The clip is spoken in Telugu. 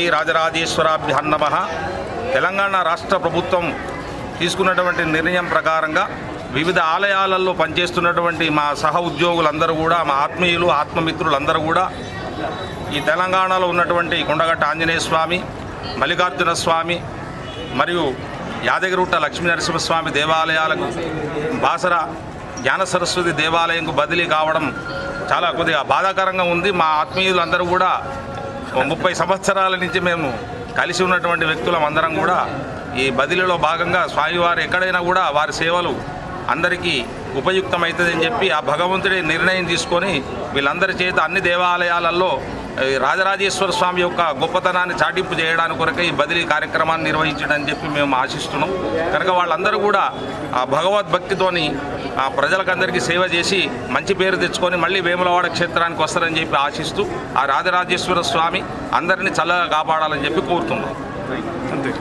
శ్రీ రాజరాజేశ్వరాభ్యాం నమ. తెలంగాణ రాష్ట్ర ప్రభుత్వం తీసుకున్నటువంటి నిర్ణయం ప్రకారంగా వివిధ ఆలయాలలో పనిచేస్తున్నటువంటి మా సహ ఉద్యోగులందరూ కూడా మా ఆత్మీయులు ఆత్మమిత్రులందరూ కూడా ఈ తెలంగాణలో ఉన్నటువంటి కొండగట్ట ఆంజనేయ స్వామి మల్లికార్జున స్వామి మరియు యాదగిరిగుట్ట లక్ష్మీనరసింహస్వామి దేవాలయాలకు బాసర జ్ఞాన సరస్వతి దేవాలయంకు బదిలీ కావడం చాలా కొద్దిగా బాధాకరంగా ఉంది. మా ఆత్మీయులందరూ కూడా ముప్పై సంవత్సరాల నుంచి మేము కలిసి ఉన్నటువంటి వ్యక్తులం అందరం కూడా ఈ బదిలీలో భాగంగా స్వామివారు ఎక్కడైనా కూడా వారి సేవలు అందరికీ ఉపయుక్తమవుతుందని చెప్పి ఆ భగవంతుడి నిర్ణయం తీసుకొని వీళ్ళందరి చేత అన్ని దేవాలయాలలో రాజరాజేశ్వర స్వామి యొక్క గొప్పతనాన్ని చాటింపు చేయడానికి కొరకే ఈ బదిలీ కార్యక్రమాన్ని నిర్వహించడని చెప్పి మేము ఆశిస్తున్నాం. కనుక వాళ్ళందరూ కూడా ఆ భగవద్భక్తితోని ఆ ప్రజలకందరికీ సేవ చేసి మంచి పేరు తెచ్చుకొని మళ్ళీ వేములవాడ క్షేత్రానికి వస్తారని చెప్పి ఆశిస్తూ ఆ రాజరాజేశ్వర స్వామి అందరినీ చల్లగా కాపాడాలని చెప్పి కోరుతున్నాం. అంతే